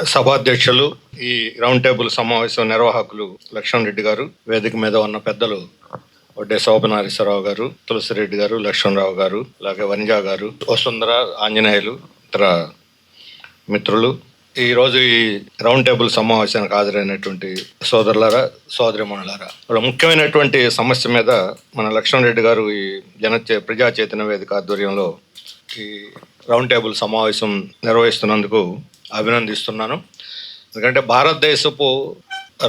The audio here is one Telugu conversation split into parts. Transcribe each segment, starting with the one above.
సభాధ్యక్షులు ఈ రౌండ్ టేబుల్ సమావేశం నిర్వాహకులు లక్ష్మణ్ రెడ్డి గారు వేదిక మీద ఉన్న పెద్దలు వడ్డే శోభనారీశ్వరరావు గారు తులసిరెడ్డి గారు లక్ష్మణరావు గారు అలాగే వనిజా గారు వసుంధర ఆంజనేయులు ఇతర మిత్రులు. ఈరోజు ఈ రౌండ్ టేబుల్ సమావేశానికి హాజరైనటువంటి సోదరులారా సోదరిమణులారా ఒక ముఖ్యమైనటువంటి సమస్య మీద మన లక్ష్మణ్ రెడ్డి గారు ఈ జన ప్రజా చైతన్య వేదిక ఆధ్వర్యంలో ఈ రౌండ్ టేబుల్ సమావేశం నిర్వహిస్తున్నందుకు అభినందిస్తున్నాను. ఎందుకంటే భారతదేశపు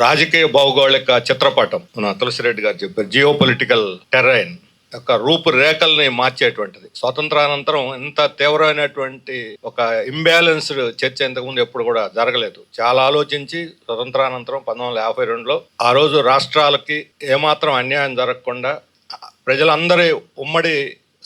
రాజకీయ భౌగోళిక చిత్రపటం మన తులసిరెడ్డి గారు చెప్పారు జియో పొలిటికల్ టెర్రైన్ యొక్క రూపురేఖల్ని మార్చేటువంటిది. స్వాతంత్రానంతరం ఇంత తీవ్రమైనటువంటి ఒక ఇంబ్యాలెన్స్డ్ చర్చ ఇంతకుముందు ఎప్పుడు కూడా జరగలేదు. చాలా ఆలోచించి స్వతంత్రానంతరం పంతొమ్మిది వందల యాభై రెండులో ఆ రోజు రాష్ట్రాలకి ఏమాత్రం అన్యాయం జరగకుండా ప్రజలందరి ఉమ్మడి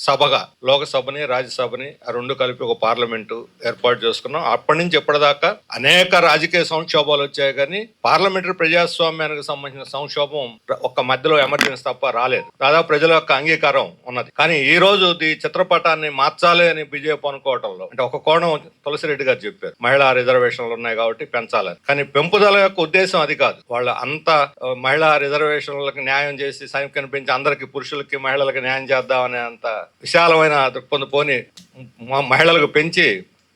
సభగా లోకసభని రాజ్యసభని ఆ రెండు కలిపి ఒక పార్లమెంటు ఏర్పాటు చేసుకున్నాం. అప్పటి నుంచి ఇప్పటిదాకా అనేక రాజకీయ సంక్షోభాలు వచ్చాయి కానీ పార్లమెంటరీ ప్రజాస్వామ్యానికి సంబంధించిన సంక్షోభం ఒక్క మధ్యలో ఎమర్జెన్సీ తప్ప రాలేదు. దాదాపు ప్రజల యొక్క అంగీకారం ఉన్నది. కానీ ఈ రోజు ఈ చిత్రపటాన్ని మార్చాలి అని బీజేపీ అనుకోవటంలో అంటే ఒక కోణం తులసిరెడ్డి గారు చెప్పారు. మహిళా రిజర్వేషన్లు ఉన్నాయి కాబట్టి పెంచాలని. కానీ పెంపుదల యొక్క ఉద్దేశం అది కాదు. వాళ్ళ అంత మహిళా రిజర్వేషన్లకు న్యాయం చేసి సంఖ్యను పెంచి అందరికి పురుషులకి మహిళలకు న్యాయం చేద్దామనే అంత విశాలమైన దృక్పథం పోని మహిళలకు పెంచి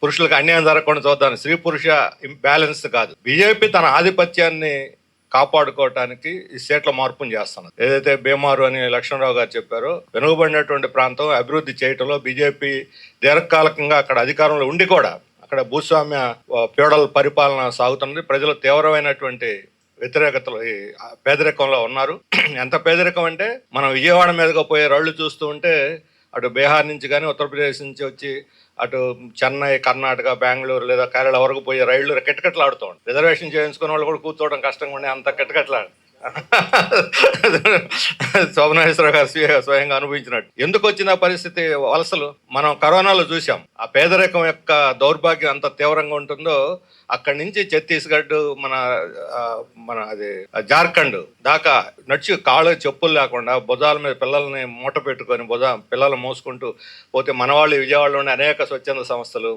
పురుషులకు అన్యాయం జరగకుండా చూద్దాం స్త్రీ పురుష బ్యాలెన్స్ కాదు. బీజేపీ తన ఆధిపత్యాన్ని కాపాడుకోవటానికి ఈ సీట్ల మార్పును చేస్తున్నది. ఏదైతే బీమారు అని లక్ష్మణరావు గారు చెప్పారో వెనుకబడినటువంటి ప్రాంతం అభివృద్ధి చేయటంలో బీజేపీ దీర్ఘకాలికంగా అక్కడ అధికారంలో ఉండి కూడా అక్కడ భూస్వామ్య ప్యూడల్ పరిపాలన సాగుతున్నది. ప్రజలు తీవ్రమైనటువంటి వ్యతిరేకతలు ఈ పేదరికంలో ఉన్నారు. ఎంత పేదరికం అంటే మనం విజయవాడ మీదగా పోయే రాళ్ళు చూస్తూ ఉంటే అటు బీహార్ నుంచి కానీ ఉత్తరప్రదేశ్ నుంచి వచ్చి అటు చెన్నై కర్ణాటక బెంగళూరు లేదా కేరళ వరకు పోయే రైళ్ళు కిటకిటలాడుతూ ఉంటాయి. రిజర్వేషన్ చేయించుకున్న వాళ్ళు కూడా కూర్చోవడం కష్టంగా ఉండే అంత కిటకిటలాడు శోభనేశ్వర గారు స్వయంగా అనుభవించినట్టు. ఎందుకు వచ్చిన పరిస్థితి? వలసలు మనం కరోనాలో చూసాం ఆ పేదరికం యొక్క దౌర్భాగ్యం అంత తీవ్రంగా ఉంటుందో అక్కడి నుంచి ఛత్తీస్గఢ్ మన మన అది జార్ఖండ్ దాకా నడిచి కాళ్ళు చెప్పులు లేకుండా భుజాల మీద పిల్లల్ని మూట పెట్టుకొని భుజ పిల్లలు మోసుకుంటూ పోతే మనవాళ్ళు విజయవాడలోని అనేక స్వచ్ఛంద సంస్థలు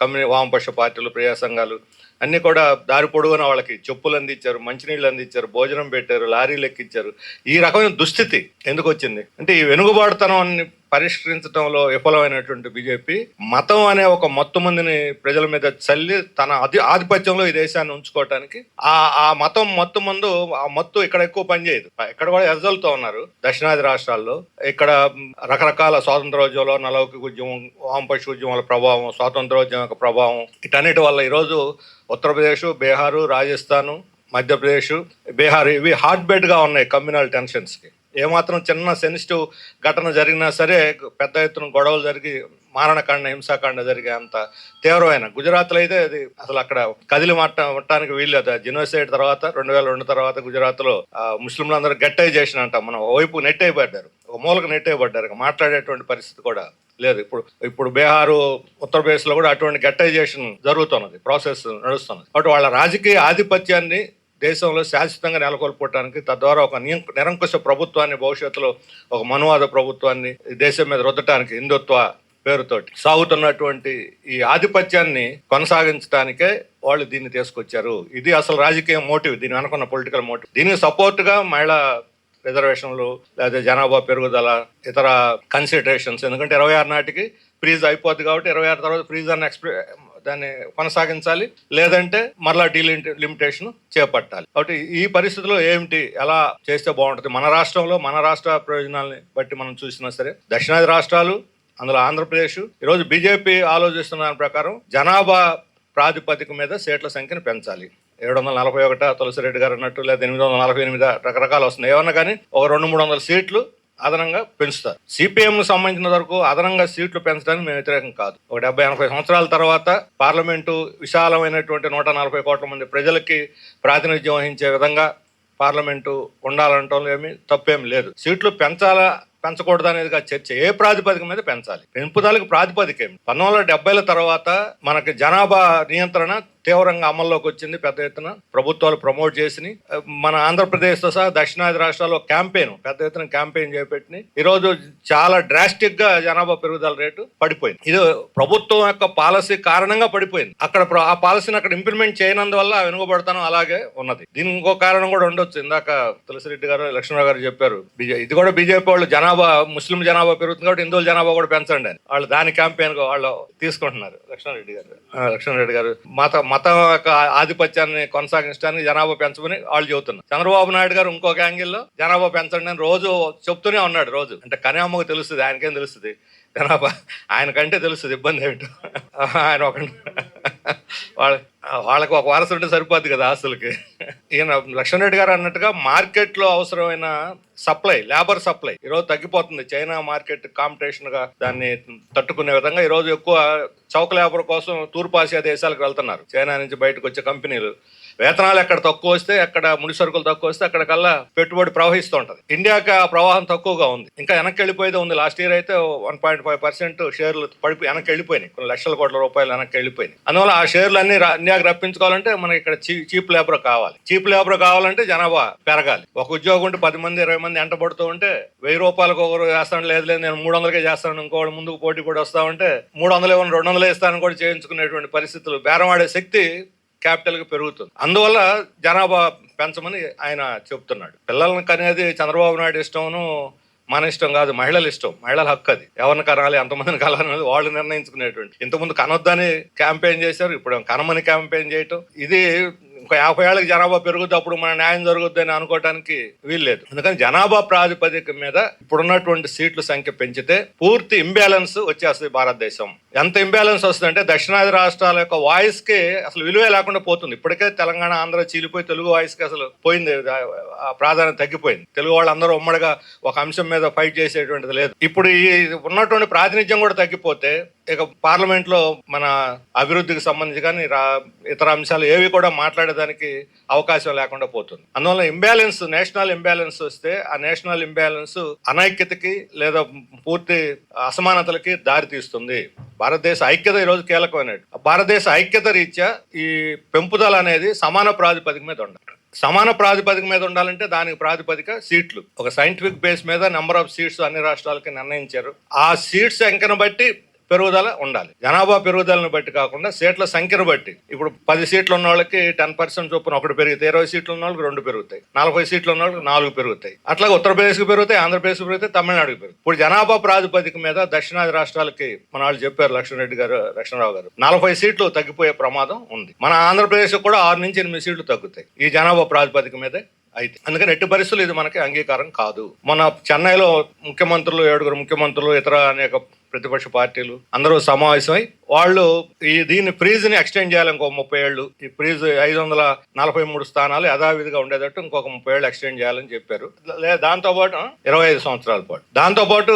కమ్యూని వామపక్ష పార్టీలు ప్రజా సంఘాలు అన్ని కూడా దారి పొడవున వాళ్ళకి చెప్పులు అందించారు మంచినీళ్ళు అందించారు భోజనం పెట్టారు లారీలు ఎక్కించారు. ఈ రకమైన దుస్థితి ఎందుకు వచ్చింది? అంటే ఈ వెనుకబాటుతనాన్ని పరిష్కరించడంలో విఫలమైనటువంటి బీజేపీ మతం అనే ఒక మొత్తం మందిని ప్రజల మీద చల్లి తన అధి ఆధిపత్యంలో ఈ దేశాన్ని ఉంచుకోవటానికి ఆ ఆ మతం మొత్తం ముందు ఆ మత్తు ఇక్కడ ఎక్కువ పనిచేయదు. ఇక్కడ కూడా ఎజలుతో ఉన్నారు దక్షిణాది రాష్ట్రాల్లో. ఇక్కడ రకరకాల స్వాతంత్రోద్యమంలో నలౌకిక ఉద్యమం వామపక్ష ఉద్యమాల ప్రభావం స్వాతంత్రోద్యమం యొక్క ప్రభావం ఇటన్నిటి వల్ల ఈరోజు ఉత్తరప్రదేశ్ బీహారు రాజస్థాను మధ్యప్రదేశ్ బీహార్ ఇవి హార్ట్ బెడ్గా ఉన్నాయి కమ్యూనల్ టెన్షన్స్కి. ఏమాత్రం చిన్న సెన్సిటివ్ ఘటన జరిగినా సరే పెద్ద ఎత్తున గొడవలు జరిగి మారణకాండ హింసాకాండ జరిగే అంత తీవ్రమైన గుజరాత్లో అయితే అది అసలు అక్కడ కదిలి మట్ట మట్టానికి వీల్లేదు. జినోసైడ్ తర్వాత రెండు వేల రెండు తర్వాత గుజరాత్లో ఆ, ముస్లింలందరూ చేసిన అంటాం మనం వైపు నెట్టేయబడ్డారు. ఒక మూలకు నెట్ అయిపడ్డారు మాట్లాడేటువంటి పరిస్థితి కూడా లేదు. ఇప్పుడు ఇప్పుడు బీహారు ఉత్తరప్రదేశ్లో కూడా అటువంటి గట్టైజేషన్ జరుగుతున్నది. ప్రాసెస్ నడుస్తున్నది. బట్ వాళ్ళ రాజకీయ ఆధిపత్యాన్ని దేశంలో శాశ్వతంగా నెలకొల్పడానికి తద్వారా ఒక నిరంకుశ ప్రభుత్వాన్ని భవిష్యత్తులో ఒక మనువాద ప్రభుత్వాన్ని దేశం మీద రుద్దటానికి హిందుత్వ పేరుతోటి సాగుతున్నటువంటి ఈ ఆధిపత్యాన్ని కొనసాగించడానికే వాళ్ళు దీన్ని తీసుకొచ్చారు. ఇది అసలు రాజకీయ మోటివ్ దీని అనుకున్న పొలిటికల్ మోటివ్. దీనికి సపోర్ట్గా మహిళా రిజర్వేషన్లు లేదా జనాభా పెరుగుదల ఇతర కన్సిడరేషన్స్ ఎందుకంటే ఇరవై ఆరు నాటికి ఫ్రీజ్ అయిపోద్ది కాబట్టి ఇరవై ఆరు తర్వాత ఫ్రీజ్ అని ఎక్స్ప్రె దాన్ని కొనసాగించాలి లేదంటే మరలా లిమిటేషన్ చేపట్టాలి. కాబట్టి ఈ పరిస్థితిలో ఏమిటి ఎలా చేస్తే బాగుంటుంది? మన రాష్ట్రంలో మన రాష్ట్ర ప్రయోజనాల్ని బట్టి మనం చూసినా సరే దక్షిణాది రాష్ట్రాలు అందులో ఆంధ్రప్రదేశ్ ఈరోజు బీజేపీ ఆలోచిస్తున్న దాని ప్రకారం జనాభా ప్రాతిపదిక మీద సీట్ల సంఖ్యను పెంచాలి. ఏడు వందల నలభై ఒకట తులసిరెడ్డి గారు అన్నట్టు లేదా ఎనిమిది వందల నలభై ఎనిమిది రకరకాలు వస్తున్నాయి. ఏమన్నా కానీ ఒక రెండు మూడు వందల సీట్లు అదనంగా పెంచుతారు. సిపిఎం సంబంధించిన వరకు అదనంగా సీట్లు పెంచడానికి మేము వ్యతిరేకం కాదు. ఒక డెబ్బై ఎనభై సంవత్సరాల తర్వాత పార్లమెంటు విశాలమైనటువంటి నూట నలభై కోట్ల మంది ప్రజలకి ప్రాతినిధ్యం వహించే విధంగా పార్లమెంటు ఉండాలంటంలో ఏమి తప్పేం లేదు. సీట్లు పెంచాలా పెంచకూడదు అనేది చర్చ ఏ ప్రాతిపదిక మీద పెంచాలి. పెంపుదలకు ప్రాతిపదిక ఏమి? పంతొమ్మిది వందల తర్వాత మనకి జనాభా నియంత్రణ తీవ్రంగా అమల్లోకి వచ్చింది పెద్ద ఎత్తున. ప్రభుత్వాలు ప్రమోట్ చేసి మన ఆంధ్రప్రదేశ్తో సహా దక్షిణాది రాష్ట్రాల్లో క్యాంపెయిన్ పెద్ద ఎత్తున క్యాంపెయిన్ చేపట్టి ఈరోజు చాలా డ్రాస్టిక్గా జనాభా పెరుగుదల రేటు పడిపోయింది. ఇది ప్రభుత్వం యొక్క పాలసీ కారణంగా పడిపోయింది. అక్కడ ఆ పాలసీని అక్కడ ఇంప్లిమెంట్ చేయనందువల్ల వెనుకబడతాను అలాగే ఉన్నది. దీనికి ఇంకో కారణం కూడా ఉండొచ్చు. ఇందాక తులసిరెడ్డి గారు లక్ష్మణరావు గారు చెప్పారు. ఇది కూడా బీజేపీ వాళ్ళు జనాభా ముస్లిం జనాభా పెరుగుతుంది కాబట్టి హిందువుల జనాభా కూడా పెంచండి వాళ్ళు దాని క్యాంపెయిన్ వాళ్ళు తీసుకుంటున్నారు. లక్ష్మణరెడ్డి గారు. లక్ష్మణరెడ్డి గారు మత మతం యొక్క ఆధిపత్యాన్ని కొనసాగించడానికి జనాభా పెంచమని వాళ్ళు చెబుతున్నారు. చంద్రబాబు నాయుడు గారు ఇంకొక యాంగిల్లో జనాభా పెంచండి అని రోజు చెప్తూనే ఉన్నాడు రోజు. అంటే కన్యామ్మకు తెలుస్తుంది ఆయనకేం తెలుస్తుంది? జనాభా ఆయనకంటే తెలుస్తుంది ఇబ్బంది ఏమిటో. ఆయన ఒక వాళ్ళ వాళ్ళకి ఒక వారసు ఉంటే సరిపోద్ది కదా ఆస్తులకి. ఈయన లక్ష్మణ్ రెడ్డి గారు అన్నట్టుగా మార్కెట్లో అవసరమైన సప్లై లేబర్ సప్లై ఈరోజు తగ్గిపోతుంది. చైనా మార్కెట్ కాంపిటీషన్గా దాన్ని తట్టుకునే విధంగా ఈరోజు ఎక్కువ చౌక లేబర్ కోసం తూర్పు ఆసియా దేశాలకు వెళ్తున్నారు. చైనా నుంచి బయటకు వచ్చే కంపెనీలు. వేతనాలు ఎక్కడ తక్కువ వస్తే అక్కడ ముడి సరుకులు తక్కువ వస్తే అక్కడ కల్లా పెట్టుబడి ప్రవహిస్తూ ఉంటది. ఇండియాకి ఆ ప్రవాహం తక్కువగా ఉంది. ఇంకా వెనక్కి వెళ్ళిపోయేది ఉంది. లాస్ట్ ఇయర్ అయితే వన్ పాయింట్ ఫైవ్ పర్సెంట్ షేర్లు పడిపోయి వెనక్కి వెళ్ళిపోయినాయి కొన్ని లక్షల కోట్ల రూపాయలు వెనక్కి వెళ్ళిపోయినాయి అందువల్ల ఆ షేర్లు అన్ని ఇండియాకి రప్పించుకోవాలంటే మనకి ఇక్కడ చీప్ లేబర్ కావాలి. చీప్ లేబర్ కావాలంటే జనాభా పెరగాలి. ఒక ఉద్యోగం ఉంటే పది మంది ఇరవై మంది ఎంటబడుతూ ఉంటే వెయ్యి రూపాయలకు ఒకరు చేస్తాను లేదు లేదు నేను మూడు వందలకే చేస్తాను ఇంకోటి ముందుకు పోటీ కూడా వస్తా ఉంటే మూడు వందలు ఇవ్వను రెండు వందలు ఇస్తాను కూడా చేయించుకునేటువంటి పరిస్థితులు బేరమాడే శక్తి క్యాపిటల్గా పెరుగుతుంది. అందువల్ల జనాభా పెంచమని ఆయన చెప్తున్నాడు. పిల్లలకి కనేది చంద్రబాబు నాయుడు ఇష్టమును మన ఇష్టం కాదు మహిళల ఇష్టం మహిళల హక్కు అది. ఎవరిని కనాలి ఎంతమందిని కనాలనేది వాళ్ళు నిర్ణయించుకునేటువంటి. ఇంతకుముందు కనొద్దని క్యాంపెయిన్ చేశారు ఇప్పుడు కనమని క్యాంపెయిన్ చేయటం. ఇది ఇంకో యాభై ఏళ్ళకి జనాభా పెరుగుద్ది అప్పుడు మన న్యాయం జరుగుద్ది అని అనుకోవడానికి వీల్లేదు. అందుకని జనాభా ప్రాతిపదిక మీద ఇప్పుడున్నటువంటి సీట్ల సంఖ్య పెంచితే పూర్తి ఇంబ్యాలెన్స్ వచ్చేస్తుంది భారతదేశం. ఎంత ఇంబ్యాలెన్స్ వస్తుందంటే దక్షిణాది రాష్ట్రాల యొక్క వాయిస్కి అసలు విలువే లేకుండా పోతుంది. ఇప్పటికే తెలంగాణ ఆంధ్ర చీలిపోయి తెలుగు వాయిస్కి అసలు పోయింది ఆ ప్రాధాన్యత తగ్గిపోయింది. తెలుగు వాళ్ళందరూ ఉమ్మడిగా ఒక అంశం మీద ఫైట్ చేసేటువంటిది లేదు. ఇప్పుడు ఈ ఉన్నటువంటి ప్రాతినిధ్యం కూడా తగ్గిపోతే ఇక పార్లమెంట్లో మన అభివృద్ధికి సంబంధించి కానీ ఇతర అంశాలు ఏవి కూడా మాట్లాడేదానికి అవకాశం లేకుండా పోతుంది. అందువల్ల ఇంబ్యాలెన్స్ నేషనల్ ఇంబ్యాలెన్స్ వస్తే ఆ నేషనల్ ఇంబ్యాలెన్స్ అనైక్యతకి లేదా పూర్తి అసమానతలకి దారి తీస్తుంది. భారతదేశ ఐక్యత ఈరోజు కీలకమైనది. భారతదేశ ఐక్యత రీత్యా ఈ పెంపుదల అనేది సమాన ప్రాతిపదిక మీద ఉండాలి. సమాన ప్రాతిపదిక మీద ఉండాలంటే దానికి ప్రాతిపదిక సీట్లు. ఒక సైంటిఫిక్ బేస్ మీద నెంబర్ ఆఫ్ సీట్స్ అన్ని రాష్ట్రాలకి నిర్ణయించారు. ఆ సీట్స్ ఎంకను బట్టి పెరుగుదల ఉండాలి. జనాభా పెరుగుదలను బట్టి కాకుండా సీట్ల సంఖ్యను బట్టి. ఇప్పుడు పది సీట్లు ఉన్న వాళ్ళకి టెన్ పర్సెంట్ చొప్పున ఒకటి పెరుగుతాయి ఇరవై సీట్లు ఉన్న వాళ్ళకి రెండు పెరుగుతాయి. నలభై సీట్లు ఉన్న వాళ్ళకి నాలుగు పెరుగుతాయి. అట్లాగే ఉత్తరప్రదేశ్కి పెరుగుతాయి ఆంధ్రప్రదేశ్కి పెరుగుతాయి తమిళనాడుకి పెరుగుతాయి. ఇప్పుడు జనాభా ప్రాతిపదిక మీద దక్షిణాది రాష్ట్రాలకి మన వాళ్ళు చెప్పారు లక్ష్మణరెడ్డి గారు లక్ష్మణరావు గారు. నలభై సీట్లు తగ్గిపోయే ప్రమాదం ఉంది. మన ఆంధ్రప్రదేశ్ కూడా ఆరు నుంచి ఎనిమిది సీట్లు తగ్గుతాయి. ఈ జనాభా ప్రాతిపదిక మీదే అయితే. అందుకని ఎట్టి పరిస్థితులు ఇది మనకి అంగీకారం కాదు. మన చెన్నైలో ముఖ్యమంత్రులు ఏడుగురు ముఖ్యమంత్రులు ఇతర అనేక ప్రతిపక్ష పార్టీలు అందరూ సమావేశమై వాళ్ళు ఈ దీన్ని ఫ్రీజ్ని ఎక్స్టెండ్ చేయాలి ఇంకో ముప్పై ఏళ్ళు. ఈ ఫ్రీజ్ ఐదు వందల నలభై మూడు స్థానాలు యథావిధిగా ఉండేటట్టు ఇంకొక ముప్పై ఏళ్ళు ఎక్స్టెండ్ చేయాలని చెప్పారు. లేదా దాంతో పాటు ఇరవై ఐదు సంవత్సరాల పాటు. దాంతో పాటు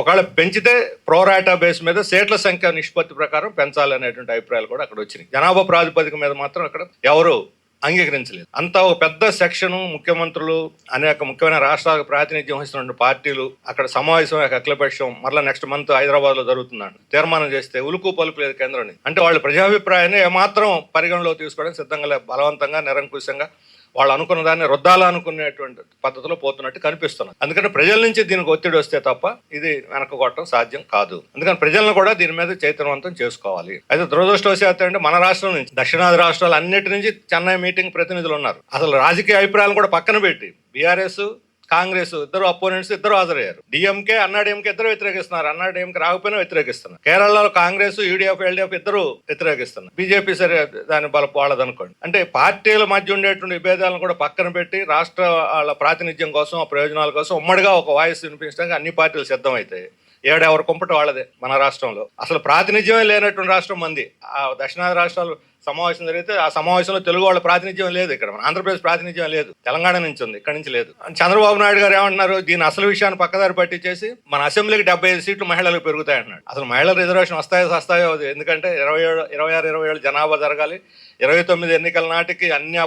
ఒకవేళ పెంచితే ప్రోరాటా బేస్ మీద సీట్ల సంఖ్య నిష్పత్తి ప్రకారం పెంచాలి అనేటువంటి అభిప్రాయాలు కూడా అక్కడ వచ్చినాయి. జనాభా ప్రాతిపదిక మీద మాత్రం అక్కడ ఎవరు అంగీకరించలేదు. అంతా ఒక పెద్ద సెక్షన్ ముఖ్యమంత్రులు అనేక ముఖ్యమైన రాష్ట్రాలకు ప్రాతినిధ్యం వహిస్తున్న పార్టీలు అక్కడ సమావేశం అఖిలపక్షం మరలా నెక్స్ట్ మంత్ హైదరాబాద్లో జరుగుతుందండి తీర్మానం చేస్తే ఉలుకు పలుపు లేదు కేంద్రాన్ని. అంటే వాళ్ళ ప్రజాభిప్రాయాన్ని ఏమాత్రం పరిగణలో తీసుకోవడానికి సిద్ధంగా బలవంతంగా నిరంకుశంగా వాళ్ళు అనుకున్న దాన్ని రుద్దాలనుకునేటువంటి పద్ధతిలో పోతున్నట్టు కనిపిస్తున్నారు అందుకని ప్రజల నుంచి దీనికి ఒత్తిడి వస్తే తప్ప ఇది వెనక కొట్టడం సాధ్యం కాదు. అందుకని ప్రజలను కూడా దీని మీద చైతన్యవంతం చేసుకోవాలి. అయితే దురదృష్టవశాత్తు అంటే మన రాష్ట్రం నుంచి దక్షిణాది రాష్ట్రాలు అన్నిటి నుంచి చెన్నై మీటింగ్ ప్రతినిధులు ఉన్నారు. అసలు రాజకీయ అభిప్రాయాలను కూడా పక్కన పెట్టి బీఆర్ఎస్ కాంగ్రెస్ ఇద్దరు అపోనెంట్స్ ఇద్దరు హాజరయ్యారు. డిఎంకే అన్నాడీఎంకే ఇద్దరు వ్యతిరేకిస్తున్నారు. అన్నాడీఎంకే రాకపోయినా వ్యతిరేకిస్తున్నారు. కేరళలో కాంగ్రెస్ యూడీఎఫ్ ఎల్డీఎఫ్ ఇద్దరు వ్యతిరేకిస్తున్నారు. బీజేపీ సరే దాని బల వాళ్ళదనుకోండి. అంటే పార్టీల మధ్య ఉండేటువంటి విభేదాలను కూడా పక్కన పెట్టి రాష్ట్ర వాళ్ళ ప్రాతినిధ్యం కోసం ఆ ప్రయోజనాల కోసం ఉమ్మడిగా ఒక వాయిస్ వినిపించడానికి అన్ని పార్టీలు సిద్ధమవుతాయి ఏడెవరు కుంపట వాళ్ళదే మన రాష్ట్రంలో. అసలు ప్రాతినిధ్యమే లేనటువంటి రాష్ట్రం మంది. ఆ దక్షిణాది రాష్ట్రాలు సమావేశం జరిగితే ఆ సమావేశంలో తెలుగు వాళ్ళ ప్రాతినిధ్యం లేదు ఇక్కడ. మన ఆంధ్రప్రదేశ్ ప్రాతినిధ్యం లేదు. తెలంగాణ నుంచి ఉంది ఇక్కడ నుంచి లేదు. చంద్రబాబు నాయుడు గారు ఏమంటున్నారు? దీని అసలు విషయాన్ని పక్కదారి పట్టించేసి మన అసెంబ్లీకి డెబ్బై ఐదు సీట్లు మహిళలకు పెరుగుతాయి అసలు మహిళల రిజర్వేషన్ వస్తాయో వస్తాయో అది. ఎందుకంటే ఇరవై ఏడు ఇరవై ఆరు ఇరవై ఏడు జనాభా జరగాలి. ఇరవై తొమ్మిది ఎన్నికల నాటికి అన్ని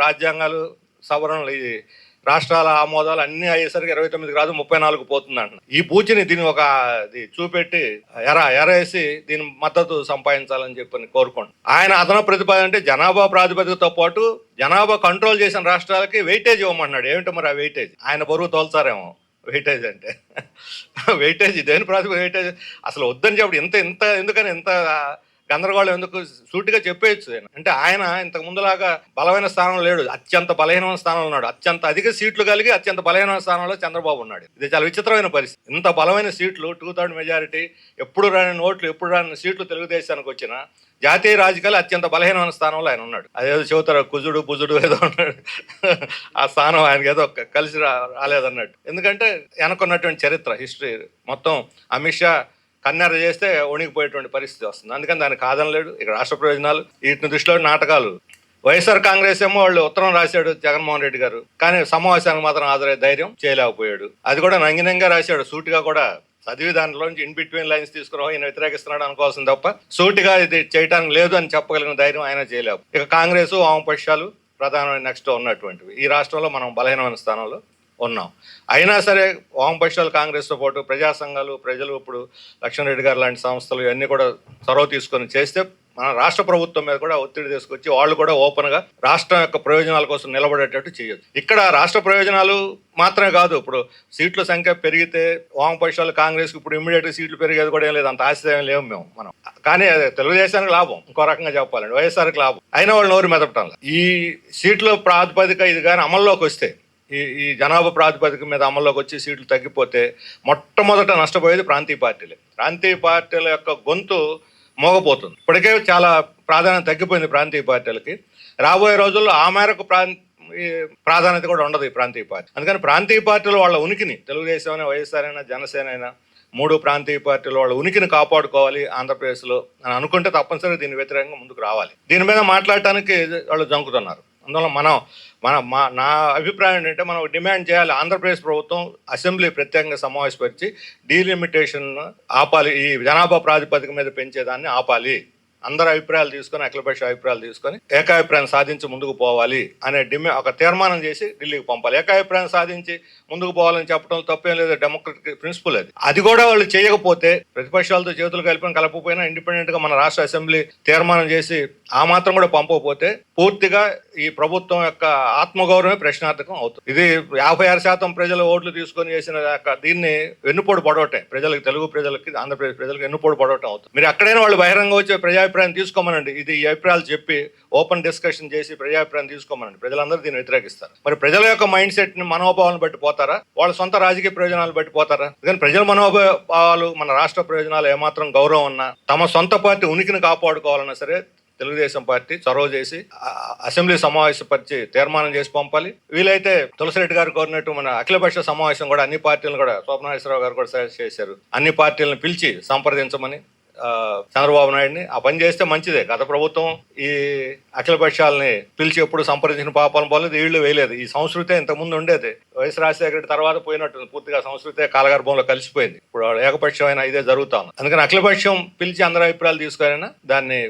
రాజ్యాంగాలు సవరణలు ఇది రాష్ట్రాల ఆమోదాలు అన్ని అయ్యేసరికి ఇరవై తొమ్మిదికి రాదు ముప్పై నాలుగు పోతుంది ఈ పూచిని దీన్ని ఒక ఇది చూపెట్టి ఎర ఎరేసి దీని మద్దతు సంపాదించాలని చెప్పని కోరుకోండి. ఆయన అదన ప్రతిపాదన అంటే జనాభా ప్రాతిపదికతో పాటు జనాభా కంట్రోల్ చేసిన రాష్ట్రాలకి వెయిటేజ్ ఇవ్వమన్నాడు. ఏమిటో మరి ఆ వెయిటేజ్ ఆయన బరువు తోల్చారేమో. వెయిటేజ్ అంటే. వెయిటేజ్ దేని ప్రాతిపదిక వెయిటేజ్ అసలు వద్దని చెప్పి ఇంత ఇంత ఎందుకని ఇంత గందరగోళం ఎందుకు? సూటిగా చెప్పేయచ్చు అంటే ఆయన ఇంతకు ముందులాగా బలమైన స్థానంలో లేడు. అత్యంత బలహీనమైన స్థానంలో ఉన్నాడు. అత్యంత అధిక సీట్లు కలిగి అత్యంత బలహీనమైన స్థానంలో చంద్రబాబు ఉన్నాడు. ఇది చాలా విచిత్రమైన పరిస్థితి. ఇంత బలమైన సీట్లు టూ థర్డ్ మెజారిటీ ఎప్పుడు రాని ఓట్లు ఎప్పుడు రాని సీట్లు తెలుగుదేశానికి వచ్చిన జాతీయ రాజకీయాలు అత్యంత బలహీనమైన స్థానంలో ఆయన ఉన్నాడు. అదేదో చెబుతారు కుజుడు బుజుడు ఏదో ఉన్నాడు. ఆ స్థానం ఆయనకి ఏదో కలిసి రా రాలేదన్నట్టు. ఎందుకంటే వెనకున్నటువంటి చరిత్ర హిస్టరీ మొత్తం అమిత్ షా కన్నెర చేస్తే వణికిపోయేటువంటి పరిస్థితి వస్తుంది. అందుకని దానికి కాదనలేడు ఇక రాష్ట్ర ప్రయోజనాలు వీటిని దృష్టిలో నాటకాలు. వైఎస్ఆర్ కాంగ్రెస్ ఏమో వాళ్ళు ఉత్తరం రాశాడు జగన్మోహన్ రెడ్డి గారు. కానీ సమావేశానికి మాత్రం హాజరయ్యే ధైర్యం చేయలేకపోయాడు. అది కూడా నంగినంగా రాశాడు. సూటిగా కూడా చదివి దాంట్లోంచి ఇన్ బిట్వీన్ లైన్స్ తీసుకురావు ఈయన వ్యతిరేకిస్తున్నాడు అనుకోవాల్సింది తప్ప సూటిగా ఇది చేయడానికి లేదు అని చెప్పగలిగిన ధైర్యం ఆయన చేయలేవు ఇక కాంగ్రెస్ వామపక్షాలు ప్రధానమైన నెక్స్ట్ ఉన్నటువంటివి. ఈ రాష్ట్రంలో మనం బలహీనమైన స్థానంలో ఉన్నాం. అయినా సరే వామపక్షాలు కాంగ్రెస్తో పాటు ప్రజా సంఘాలు ప్రజలు ఇప్పుడు లక్ష్మణరెడ్డి గారు లాంటి సంస్థలు ఇవన్నీ కూడా చొరవ తీసుకొని చేస్తే మన రాష్ట్ర ప్రభుత్వం మీద కూడా ఒత్తిడి తీసుకొచ్చి వాళ్ళు కూడా ఓపెన్గా రాష్ట్రం యొక్క ప్రయోజనాల కోసం నిలబడేటట్టు చేయొచ్చు. ఇక్కడ రాష్ట్ర ప్రయోజనాలు మాత్రమే కాదు. ఇప్పుడు సీట్ల సంఖ్య పెరిగితే వామపక్షాలు కాంగ్రెస్ ఇప్పుడు ఇమ్మీడియట్ సీట్లు పెరిగేది కూడా ఏం లేదు. అంత ఆశ్చర్యం లేవు మేము మనం. కానీ తెలుగుదేశానికి లాభం. ఇంకో రకంగా చెప్పాలండి వైఎస్ఆర్కి లాభం. అయిన వాళ్ళు నోరు మెదపటం ఈ సీట్ల ప్రాతిపదిక ఇది కానీ అమల్లోకి వస్తే ఈ ఈ జనాభా ప్రాతిపదిక మీద అమల్లోకి వచ్చి సీట్లు తగ్గిపోతే మొట్టమొదట నష్టపోయేది ప్రాంతీయ పార్టీలే. ప్రాంతీయ పార్టీల యొక్క గొంతు మోగపోతుంది. ఇప్పటికే చాలా ప్రాధాన్యత తగ్గిపోయింది ప్రాంతీయ పార్టీలకి. రాబోయే రోజుల్లో ఆ మేరకు ప్రాం ఈ ప్రాధాన్యత కూడా ఉండదు ఈ ప్రాంతీయ పార్టీ. అందుకని ప్రాంతీయ పార్టీలు వాళ్ళ ఉనికిని తెలుగుదేశం అయినా వైఎస్ఆర్ అయినా జనసేన అయినా మూడు ప్రాంతీయ పార్టీలు వాళ్ళ ఉనికిని కాపాడుకోవాలి ఆంధ్రప్రదేశ్లో అని అనుకుంటే తప్పనిసరిగా దీని వ్యతిరేకంగా ముందుకు రావాలి. దీని మీద మాట్లాడటానికి వాళ్ళు జంకుతున్నారు. అందువల్ల మనం మన మా నా అభిప్రాయం ఏంటంటే మనం డిమాండ్ చేయాలి ఆంధ్రప్రదేశ్ ప్రభుత్వం అసెంబ్లీ ప్రత్యేకంగా సమావేశపరిచి డీలిమిటేషన్ ఆపాలి ఈ జనాభా ప్రాతిపదిక మీద పెంచేదాన్ని ఆపాలి. అందరి అభిప్రాయాలు తీసుకొని అఖిలపక్ష అభిప్రాయాలు తీసుకొని ఏకాభిప్రాయం సాధించి ముందుకు పోవాలి అనే డిమే ఒక తీర్మానం చేసి ఢిల్లీకి పంపాలి. ఏకాభిప్రాయం సాధించి ముందుకు పోవాలని చెప్పడం తప్పేం లేదు. డెమోక్రటిక్ ప్రిన్సిపల్ అది. అది కూడా వాళ్ళు చేయకపోతే ప్రతిపక్షాలతో చేతులు కలిపి కలపకపోయినా ఇండిపెండెంట్గా మన రాష్ట్ర అసెంబ్లీ తీర్మానం చేసి ఆ మాత్రం కూడా పంపకపోతే పూర్తిగా ఈ ప్రభుత్వం యొక్క ఆత్మగౌరవమే ప్రశ్నార్థకం అవుతుంది. ఇది యాభై ఆరు శాతం ప్రజలు ఓట్లు తీసుకొని చేసిన దీన్ని వెన్నుపోటు పడవటం ప్రజలకు తెలుగు ప్రజలకి ఆంధ్రప్రదేశ్ ప్రజలకు వెన్నుపోటు పడవటం అవుతుంది. మీరు ఎక్కడైనా వాళ్ళు బహిరంగ వచ్చే ప్రజాభిప్రాయం తీసుకోమనండి. ఇది ఈ అభిప్రాయాలు చెప్పి ఓపెన్ డిస్కషన్ చేసి ప్రజాభిప్రాయం తీసుకోమనండి. ప్రజలందరూ దీన్ని వ్యతిరేకిస్తారు. మరి ప్రజల యొక్క మైండ్ సెట్ని మనోభావాలను బట్టి పోతారా? వాళ్ళ సొంత రాజకీయ ప్రయోజనాలు బట్టి పోతారా? కానీ ప్రజల మనోభావాలు మన రాష్ట్ర ప్రయోజనాలు ఏమాత్రం గౌరవం ఉన్నా తమ సొంత పార్టీ ఉనికిని కాపాడుకోవాలన్నా సరే తెలుగుదేశం పార్టీ చొరవ చేసి అసెంబ్లీ సమావేశపరిచి తీర్మానం చేసి పంపాలి. వీలైతే తులసిరెడ్డి గారు కోరినట్టు మన అఖిలపక్ష సమావేశం కూడా అన్ని పార్టీలను కూడా స్వప్నాశ్వరరావు గారు కూడా సజెస్ట్ చేశారు. అన్ని పార్టీలను పిలిచి సంప్రదించమని చంద్రబాబు నాయుడిని. ఆ పని చేస్తే మంచిదే. గత ప్రభుత్వం ఈ అఖిలపక్షాలని పిలిచి ఎప్పుడు సంప్రదించిన పాపాలను పోలేదు వీళ్ళు వేయలేదు. ఈ సంస్కృతే ఇంతకుముందు ఉండేది. వైఎస్ రాజశేఖర రెడ్డి తర్వాత పోయినట్టు పూర్తిగా సంస్కృతే కాలగర్భంలో కలిసిపోయింది. ఇప్పుడు ఏకపక్షమైన ఇదే జరుగుతా ఉంది. అందుకని అఖిలపక్షం పిలిచి అందరి అభిప్రాయాలు తీసుకొని దాన్ని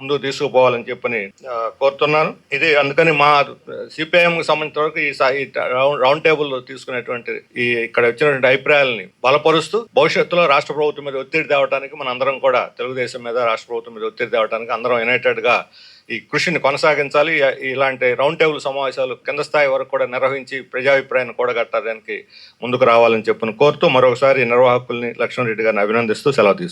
ముందుకు తీసుకుపోవాలని చెప్పని కోరుతున్నాను. ఇది అందుకని మా సిపిఐఎం సంబంధించిన వరకు ఈ ఈ రౌండ్ టేబుల్ తీసుకునేటువంటి ఈ ఇక్కడ వచ్చినటువంటి అభిప్రాయాలని బలపరుస్తూ భవిష్యత్తులో రాష్ట్ర ప్రభుత్వం మీద ఒత్తిడి తేవడానికి మన అందరం కూడా తెలుగుదేశం మీద రాష్ట్ర ప్రభుత్వం మీద ఒత్తిడి తేవడానికి అందరం యునైటెడ్గా ఈ కృషిని కొనసాగించాలి. ఇలాంటి రౌండ్ టేబుల్ సమావేశాలు కింద స్థాయి వరకు కూడా నిర్వహించి ప్రజాభిప్రాయాన్ని కూడగట్టడానికి ముందుకు రావాలని చెప్పని కోరుతూ మరొకసారి నిర్వాహకుల్ని లక్ష్మణ్ రెడ్డి గారిని అభినందిస్తూ సెలవు తీసుకుంటాను